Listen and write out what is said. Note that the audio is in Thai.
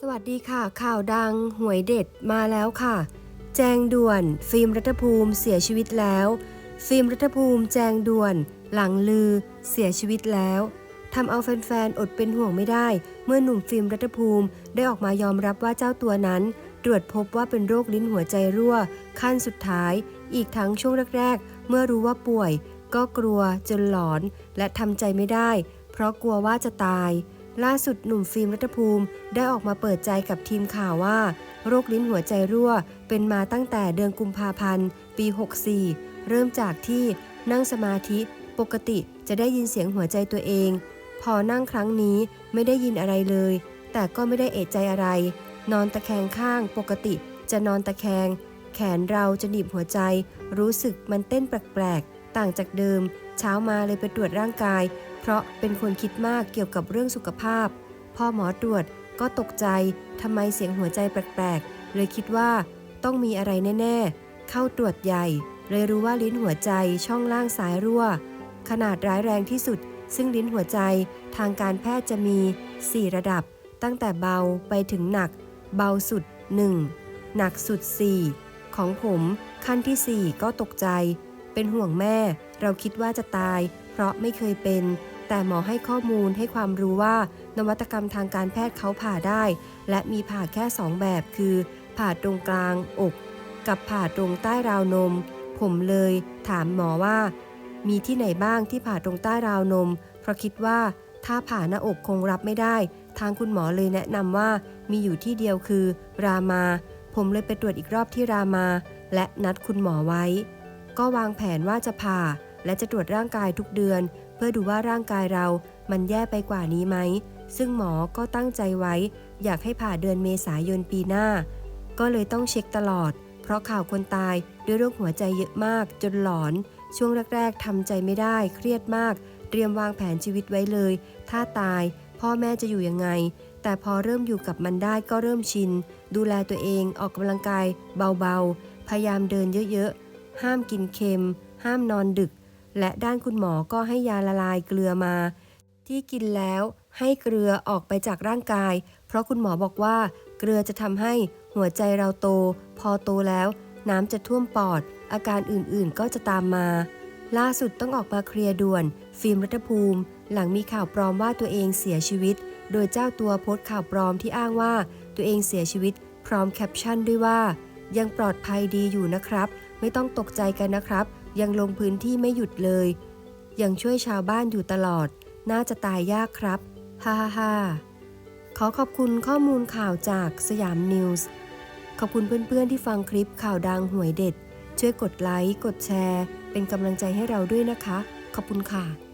สวัสดีค่ะ ข่าวดัง หวยเด็ดมาแล้วค่ะ แจงด่วน ฟิล์มรัฐภูมิเสียชีวิตแล้ว ฟิล์มรัฐภูมิแจงด่วน หลังลือ เสียชีวิตแล้วทำเอาแฟนๆ อดเป็นห่วงไม่ได้ เมื่อหนุ่มฟิล์มรัฐภูมิ ได้ออกมายอมรับว่าเจ้าตัวนั้น ตรวจพบว่าเป็นโรคลิ้นหัวใจรั่ว ขั้นสุดท้าย อีกทั้งช่วงแรกๆ เมื่อรู้ว่าป่วย ก็กลัวจนหลอน และทำใจไม่ได้ เพราะกลัวว่าจะตาย ล่าสุดหนุ่มฟิล์มรัฐภูมิได้ออกมาเปิดใจกับทีมข่าวว่า โรคลิ้นหัวใจรั่ว เป็นมาตั้งแต่เดือนกุมภาพันธ์ ปี 64 เริ่มจากที่นั่งสมาธิปกติจะได้ยินเสียงหัวใจตัวเอง พอนั่งครั้งนี้ไม่ได้ยินอะไรเลย แต่ก็ไม่ได้เอะใจอะไร นอนตะแคงข้างปกติจะนอนตะแคง แขนเราจะหนีบหัวใจ รู้สึกมันเต้นแปลกๆ ต่างจากเดิม เช้ามาเลยไปตรวจร่างกาย เพราะเป็นคนคิดมากเกี่ยวกับเรื่องสุขภาพ พอหมอตรวจก็ตกใจทำไมเสียงหัวใจแปลกๆ เลยคิดว่าต้องมีอะไรแน่ ๆ เข้าตรวจใหญ่ เลยรู้ว่าลิ้นหัวใจช่องล่างซ้ายรั่ว ขนาดร้ายแรงที่สุด ซึ่งลิ้นหัวใจทางการแพทย์จะมี 4 ระดับ ตั้งแต่เบาไปถึงหนัก เบาสุด 1 หนักสุด 4 ของผมขั้นที่ 4 ก็ตกใจ เป็นห่วงแม่ เราคิดว่าจะตาย เพราะไม่เคยเป็น แต่หมอให้ข้อมูลให้ความรู้ว่า นวัตกรรมทางการแพทย์เขาผ่าได้ และมีผ่าแค่ 2 แบบคือ ผ่าตรงกลางอก กับผ่าตรงใต้ราวนม ผมเลย ถามหมอว่า มีที่ไหนบ้างที่ผ่าตรงใต้ราวนม เพราะคิดว่า ถ้าผ่าหน้าอกคงรับไม่ได้ ทางคุณหมอเลยแนะนำว่า มีอยู่ที่เดียวคือ รามา ผมเลยไปตรวจอีกรอบที่รามา และนัดคุณหมอไว้ ก็วางแผนว่าจะผ่า และจะตรวจร่างกายทุกเดือน เพื่อดูว่าร่างกายเรามันแย่ไปกว่านี้ไหม ซึ่งหมอก็ตั้งใจไว้ อยากให้ผ่าเดือนเมษายนปีหน้า ก็เลยต้องเช็คตลอด เพราะข่าวคนตายด้วยโรคหัวใจเยอะมากจนหลอน ช่วงแรกๆทำใจไม่ได้ เครียดมาก เตรียมวางแผนชีวิตไว้เลย ถ้าตาย พ่อแม่จะอยู่ยังไง แต่พอเริ่มอยู่กับมันได้ก็เริ่มชิน ดูแลตัวเองออกกำลังกาย เบาๆ พยายามเดินเยอะๆ ห้ามกินเค็ม ห้ามนอนดึก และด้านคุณหมอก็ให้ยาละลายเกลือมา ที่กินแล้วให้เกลือออกไปจากร่างกาย เพราะคุณหมอบอกว่า เกลือจะทำให้หัวใจเราโต พอโตแล้ว น้ำจะท่วมปอด อาการอื่นๆก็จะตามมา ล่าสุดต้องออกมาเคลียร์ด่วน ฟิล์มรัฐภูมิ หลังมีข่าวปลอมว่าตัวเองเสียชีวิต โดยเจ้าตัวโพสต์ข่าวปลอมที่อ้างว่า ตัวเองเสียชีวิต พร้อมแคปชั่นด้วยว่า ยังปลอดภัยดีอยู่นะครับ ไม่ต้องตกใจกันนะครับ ยังลงพื้นที่ไม่หยุดเลย ยังช่วยชาวบ้านอยู่ตลอด น่าจะตายยากครับ ฮ่าฮ่าฮ่าขอขอบคุณข้อมูลข่าวจากสยามนิวส์ ขอบคุณเพื่อนๆที่ฟังคลิปข่าวดังหวยเด็ด ช่วยกดไลค์ กดแชร์ เป็นกำลังใจให้เราด้วยนะคะ ขอบคุณค่ะ